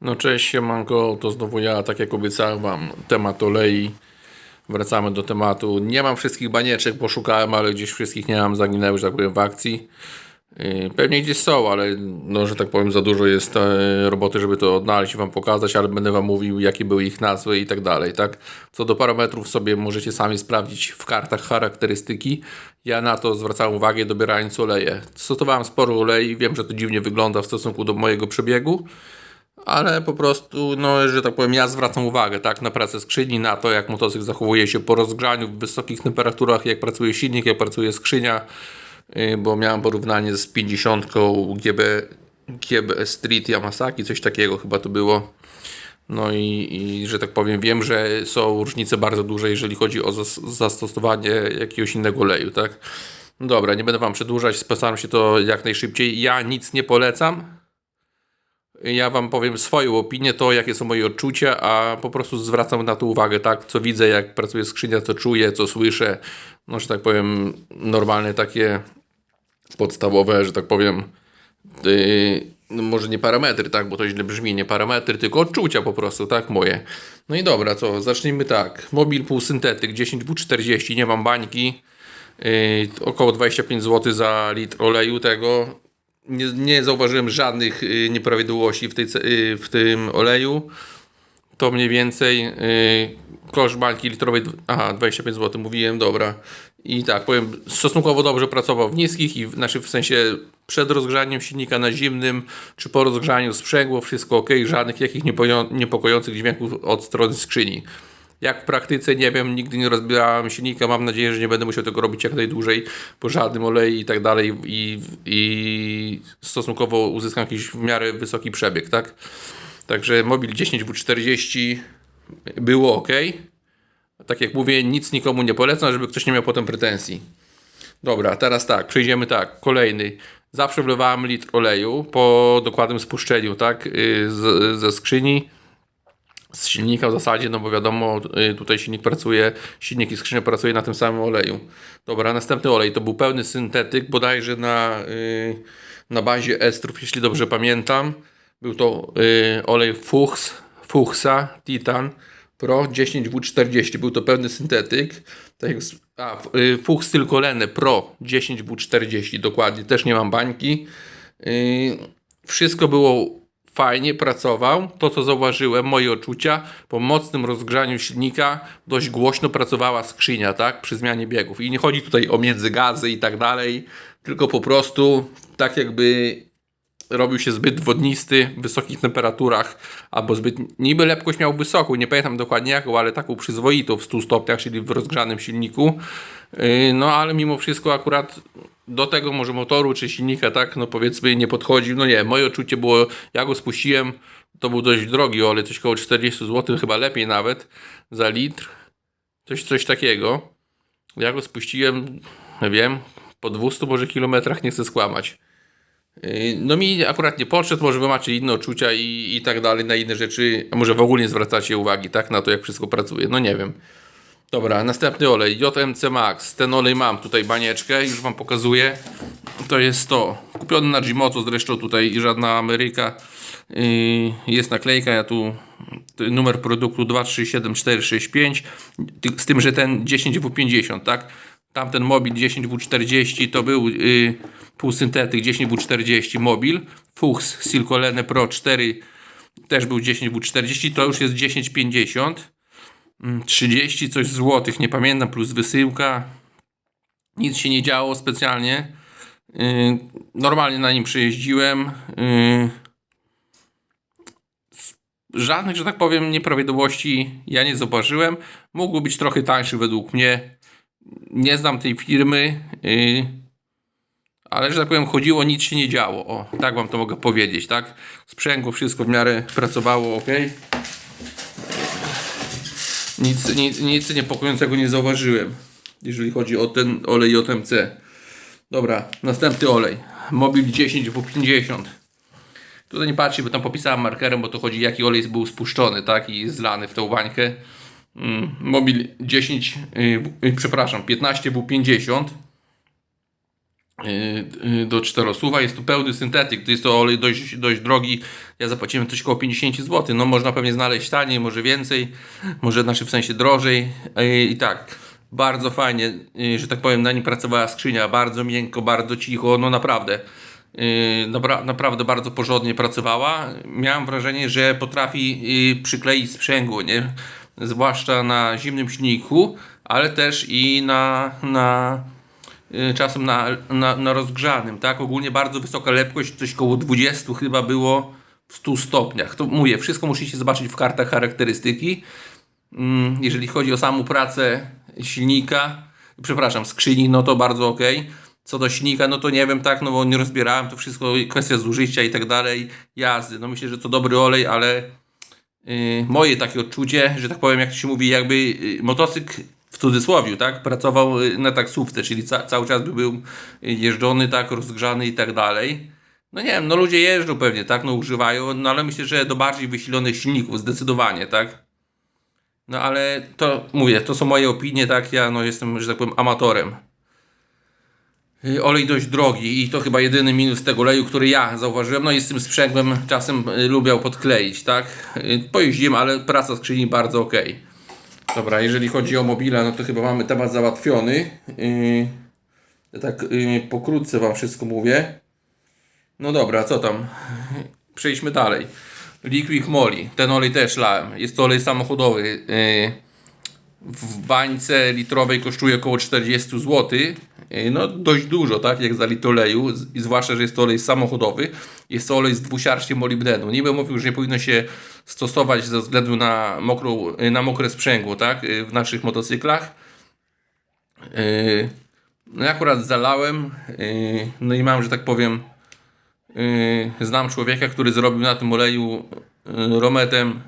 No cześć siemanko, to znowu ja, tak jak obiecałem wam, temat olei. Wracamy do tematu. Nie mam wszystkich banieczek, poszukałem, ale gdzieś wszystkich nie mam, zaginęły, że tak powiem, w akcji. Yy, Pewnie gdzieś są, ale no, że tak powiem, za dużo jest e, roboty, żeby to odnaleźć i wam pokazać, ale będę wam mówił, jakie były ich nazwy i tak dalej, tak? Co do parametrów sobie możecie sami sprawdzić w kartach charakterystyki. Ja na to zwracałem uwagę, dobierając oleje. Stosowałem sporo olei, wiem, że to dziwnie wygląda w stosunku do mojego przebiegu, ale po prostu, no, że tak powiem, ja zwracam uwagę, tak, na pracę skrzyni, na to, jak motocykl zachowuje się po rozgrzaniu w wysokich temperaturach, jak pracuje silnik, jak pracuje skrzynia, yy, bo miałem porównanie z 50 GB, GB Street Yamasaki, coś takiego chyba to było. No i, i że tak powiem, wiem, że są różnice bardzo duże, jeżeli chodzi o zas- zastosowanie jakiegoś innego oleju, tak. Dobra, nie będę Wam przedłużać, postaram się to jak najszybciej. Ja nic nie polecam, ja wam powiem swoją opinię, to jakie są moje odczucia, a po prostu zwracam na to uwagę, tak, co widzę, jak pracuje skrzynia, co czuję, co słyszę, no, że tak powiem, normalne takie podstawowe, że tak powiem, yy, no może nie parametry, tak, bo to źle brzmi, nie parametry, tylko odczucia po prostu, tak, moje. No i dobra, co, zacznijmy tak, mobil półsyntetyk 10W40, nie mam bańki, yy, około 25 zł za litr oleju tego, nie, nie zauważyłem żadnych y, nieprawidłowości w, tej, y, w tym oleju. To mniej więcej y, koszt bańki litrowej, aha, 25 zł, mówiłem, dobra. I tak, powiem, stosunkowo dobrze pracował w niskich i w, znaczy w sensie przed rozgrzaniem silnika na zimnym, czy po rozgrzaniu sprzęgło, wszystko ok, żadnych jakich niepokojących dźwięków od strony skrzyni. Jak w praktyce, nie wiem, nigdy nie rozbierałem silnika, mam nadzieję, że nie będę musiał tego robić jak najdłużej, po żadnym oleju i tak dalej i, i stosunkowo uzyskam jakiś w miarę wysoki przebieg, tak? Także mobil 10W40 było ok. Tak jak mówię, nic nikomu nie polecam, żeby ktoś nie miał potem pretensji. Dobra, teraz tak, przejdziemy tak. Kolejny. Zawsze wlewałem litr oleju po dokładnym spuszczeniu, tak? Yy, z, ze skrzyni z silnika w zasadzie, no bo wiadomo, y, tutaj silnik pracuje, silnik i skrzynia pracuje na tym samym oleju. Dobra, następny olej to był pełny syntetyk, bodajże na, y, na bazie estrów, jeśli dobrze pamiętam. Był to y, olej Fuchs, Fuchsa Titan Pro 10W40, był to pełny syntetyk. Tak jak, a, Fuchs tylko Lene Pro 10W40, dokładnie, też nie mam bańki. Wszystko było fajnie pracował. To, co zauważyłem, moje odczucia, po mocnym rozgrzaniu silnika dość głośno pracowała skrzynia, tak, przy zmianie biegów. I nie chodzi tutaj o międzygazy i tak dalej, tylko po prostu tak jakby robił się zbyt wodnisty w wysokich temperaturach, albo zbyt, niby lepkość miał wysoką, nie pamiętam dokładnie jaką, ale taką przyzwoitą w 100 stopniach, czyli w rozgrzanym silniku. Yy, No ale mimo wszystko akurat do tego może motoru czy silnika, tak, no powiedzmy nie podchodził. No nie, moje odczucie było, ja go spuściłem, to był dość drogi olej, coś koło 40 zł, chyba lepiej nawet za litr. Coś, coś takiego. Ja go spuściłem, nie wiem, po 200 może kilometrach, nie chcę skłamać. Yy, No mi akurat nie podszedł, może wy macie inne odczucia i, i tak dalej, na inne rzeczy, a może w ogóle nie zwracacie uwagi, tak, na to jak wszystko pracuje, no nie wiem. Dobra, następny olej, JMC Max, ten olej mam tutaj banieczkę, już wam pokazuję, to jest to, kupiony na Gimoto zresztą tutaj żadna Ameryka, jest naklejka, ja tu numer produktu 237465, ty- z tym, że ten 10W50, tak, tamten mobil 10W40 to był yy, półsyntetyk 10W40 mobil, Fuchs Silcolene Pro 4 też był 10W40, to już jest 1050, 30 coś złotych, nie pamiętam, plus wysyłka. Nic się nie działo specjalnie. Yy, Normalnie na nim przejeździłem. Yy, Żadnych, że tak powiem, nieprawidłowości ja nie zauważyłem. Mógł być trochę tańszy według mnie. Nie znam tej firmy, yy, ale że tak powiem, chodziło, nic się nie działo. O, tak wam to mogę powiedzieć, tak? Sprzęgło, wszystko w miarę pracowało ok. Nic, nic, nic niepokojącego nie zauważyłem, jeżeli chodzi o ten olej JMC. Dobra, następny olej. Mobil 10W50. Tutaj nie patrzcie, bo tam popisałem markerem, bo to chodzi jaki olej był spuszczony, tak? I zlany w tą bańkę. Mm, Mobil 10, yy, przepraszam, 15W50. yy, do czterosłuwa. Jest to pełny syntetyk, to jest to olej dość, dość drogi. Ja zapłaciłem coś około 50 zł. No można pewnie znaleźć taniej, może więcej, może znaczy w sensie drożej. Yy, I tak, bardzo fajnie, że tak powiem, na nim pracowała skrzynia. Bardzo miękko, bardzo cicho, no naprawdę. Naprawdę bardzo porządnie pracowała. Miałem wrażenie, że potrafi przykleić sprzęgło, nie? Zwłaszcza na zimnym silniku, ale też i na, na czasem na, na, na rozgrzanym, tak? Ogólnie bardzo wysoka lepkość, coś koło 20 chyba było w 100 stopniach. To mówię, wszystko musicie zobaczyć w kartach charakterystyki. Mm, Jeżeli chodzi o samą pracę silnika, przepraszam, skrzyni, no to bardzo ok. Co do silnika, no to nie wiem, tak, no bo nie rozbierałem, to wszystko kwestia zużycia i tak dalej, jazdy. No myślę, że to dobry olej, ale yy, moje takie odczucie, że tak powiem, jak to się mówi, jakby yy, motocykl w cudzysłowie, tak, pracował yy, na taksówce, czyli ca cały czas by był jeżdżony, tak, rozgrzany i tak dalej. No nie wiem, no ludzie jeżdżą pewnie, tak, no używają, no ale myślę, że do bardziej wysilonych silników, zdecydowanie, tak. No ale to mówię, to są moje opinie, tak? Ja no, jestem, że tak powiem, amatorem. Y, Olej dość drogi i to chyba jedyny minus tego oleju, który ja zauważyłem. No i z tym sprzęgłem czasem y, lubiał podkleić, tak? Y, Pojeździłem, ale praca skrzyni bardzo ok. Dobra, jeżeli chodzi o mobile, no to chyba mamy temat załatwiony. Yy, tak yy, pokrótce Wam wszystko mówię. No dobra, co tam? Przejdźmy dalej. Liquid Moly. Ten olej też lałem. Jest to olej samochodowy. Yy, w bańce litrowej kosztuje około 40 zł. Yy, No dość dużo, tak, jak za litr oleju, zwłaszcza, że jest to olej samochodowy. Jest to olej z dwusiarściem molibdenu. Niby mówił, że nie powinno się stosować ze względu na, mokrą, yy, na mokre sprzęgło, tak, yy, w naszych motocyklach. No ja akurat zalałem, no i mam, że tak powiem, znam człowieka, który zrobił na tym oleju rometem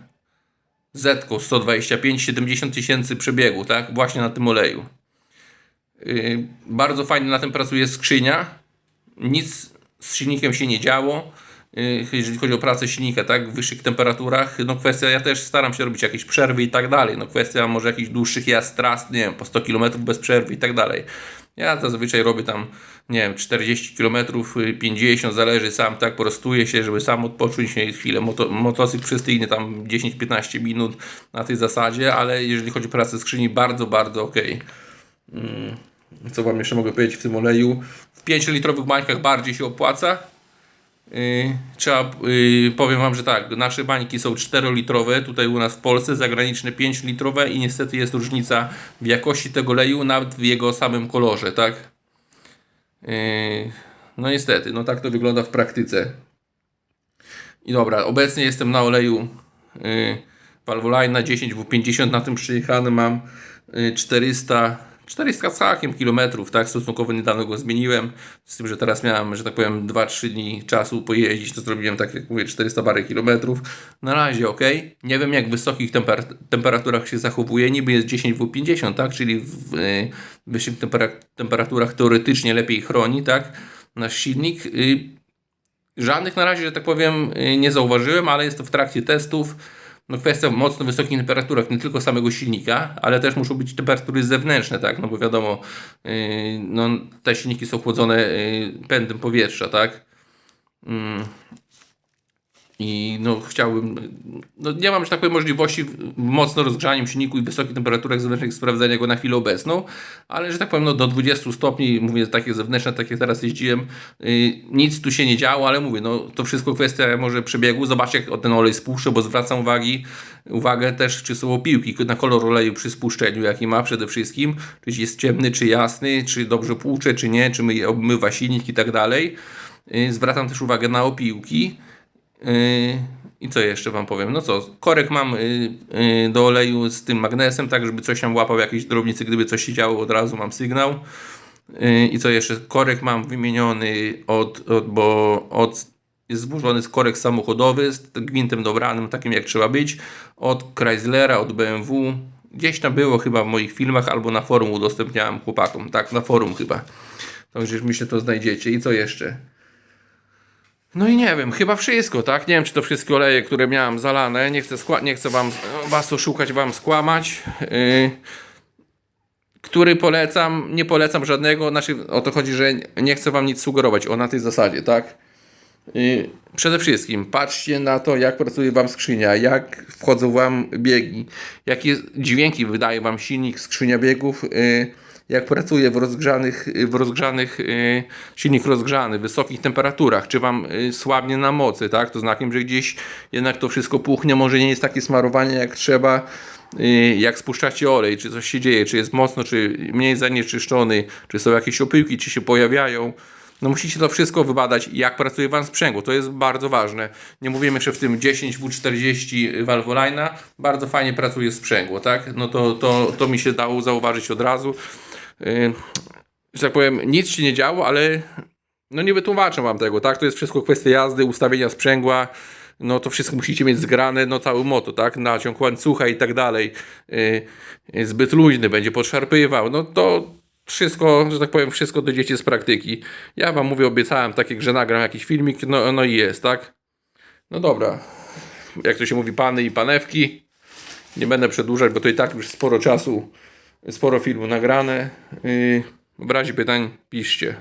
Zetko 125 70 tysięcy przebiegu, tak? Właśnie na tym oleju. Yy, bardzo fajnie na tym pracuje skrzynia. Nic z silnikiem się nie działo. Yy, jeżeli chodzi o pracę silnika, tak? W wyższych temperaturach. No kwestia, ja też staram się robić jakieś przerwy i tak dalej. No kwestia może jakichś dłuższych jazd tras, nie wiem, po 100 km bez przerwy i tak dalej. Ja zazwyczaj robię tam, nie wiem, 40 km, 50, zależy sam, tak, prostuję się, żeby sam odpocząć nie chwilę. Moto, motocykl przystygnie tam 10-15 minut na tej zasadzie, ale jeżeli chodzi o pracę skrzyni, bardzo, bardzo ok. Co Wam jeszcze mogę powiedzieć w tym oleju? W 5-litrowych bańkach bardziej się opłaca. Yy, trzeba, yy, powiem Wam, że tak, nasze bańki są 4-litrowe, tutaj u nas w Polsce, zagraniczne 5-litrowe i niestety jest różnica w jakości tego oleju, nawet w jego samym kolorze, tak? Yy, no niestety, no tak to wygląda w praktyce. I dobra, obecnie jestem na oleju yy, Valvoline na 10W50, na tym przyjechany mam yy, 400 400 z hakiem kilometrów, tak? Stosunkowo niedawno go zmieniłem. Z tym, że teraz miałem, że tak powiem, 2-3 dni czasu pojeździć, to zrobiłem tak jak mówię, 400 parę kilometrów. Na razie ok. Nie wiem jak w wysokich temper- temperaturach się zachowuje. Niby jest 10W50, tak? Czyli w wyższych tempera- temperaturach teoretycznie lepiej chroni, tak? Nasz silnik. Y, Żadnych na razie, że tak powiem, y, nie zauważyłem, ale jest to w trakcie testów. No kwestia mocno wysokich temperaturach, nie tylko samego silnika, ale też muszą być temperatury zewnętrzne, tak? No bo wiadomo, yy, no, te silniki są chłodzone yy, pędem powietrza, tak? Mm. I no chciałbym, no nie mam, że tak powiem, możliwości w mocno rozgrzaniem silniku i wysokich temperaturach zewnętrznych sprawdzenia go na chwilę obecną, ale że tak powiem, no do 20 stopni, mówię takie zewnętrzne, takie teraz jeździłem, yy, nic tu się nie działo, ale mówię, no to wszystko kwestia może przebiegu, zobaczcie jak ten olej spuszczę, bo zwracam uwagi, uwagę też, czy są opiłki na kolor oleju przy spuszczeniu, jaki ma przede wszystkim, czy jest ciemny, czy jasny, czy dobrze płucze, czy nie, czy my- obmywa silnik i tak dalej. Yy, Zwracam też uwagę na opiłki. Yy, I co jeszcze Wam powiem? No co, korek mam yy, yy, do oleju z tym magnesem, tak żeby coś tam łapał, jakieś drobnice, gdyby coś się działo, od razu mam sygnał. I co jeszcze? Korek mam wymieniony od, od bo od, jest zburzony z korek samochodowy z gwintem dobranym, takim jak trzeba być, od Chryslera, od BMW. Gdzieś tam było chyba w moich filmach, albo na forum udostępniałem chłopakom, tak, na forum chyba. Także myślę, to znajdziecie. I co jeszcze? No i nie wiem, chyba wszystko, tak? Nie wiem, czy to wszystkie oleje, które miałem zalane. Nie chcę, skła- nie chcę wam, was to szukać, wam skłamać. Yy, który polecam, nie polecam żadnego, znaczy o to chodzi, że nie chcę wam nic sugerować, o na tej zasadzie, tak? Y, Przede wszystkim patrzcie na to, jak pracuje Wam skrzynia, jak wchodzą Wam biegi, jakie dźwięki wydaje Wam silnik skrzynia biegów, y, jak pracuje w rozgrzanych, w rozgrzanych y, silnik rozgrzany, w wysokich temperaturach, czy Wam y, słabnie na mocy, tak? To znakiem, że gdzieś jednak to wszystko puchnie, może nie jest takie smarowanie jak trzeba, y, jak spuszczacie olej, czy coś się dzieje, czy jest mocno, czy mniej zanieczyszczony, czy są jakieś opyłki, czy się pojawiają. No musicie to wszystko wybadać, jak pracuje Wam sprzęgło. To jest bardzo ważne. Nie mówimy jeszcze w tym 10W40 Valvoline. Bardzo fajnie pracuje sprzęgło, tak? No to, to, to mi się dało zauważyć od razu. Yy, że tak powiem, nic się nie działo, ale no nie wytłumaczę Wam tego, tak? To jest wszystko kwestia jazdy, ustawienia sprzęgła. No to wszystko musicie mieć zgrane, no cały moto, tak? Naciąg łańcucha i tak dalej. Yy, yy, zbyt luźny, będzie podszarpywał. No to wszystko, że tak powiem, wszystko dojdziecie z praktyki. Ja wam mówię, obiecałem takie, że nagram jakiś filmik, no, no i jest, tak? No dobra. Jak to się mówi, pany i panewki. Nie będę przedłużać, bo to i tak już sporo czasu, sporo filmu nagrane. Yy, w razie pytań piszcie.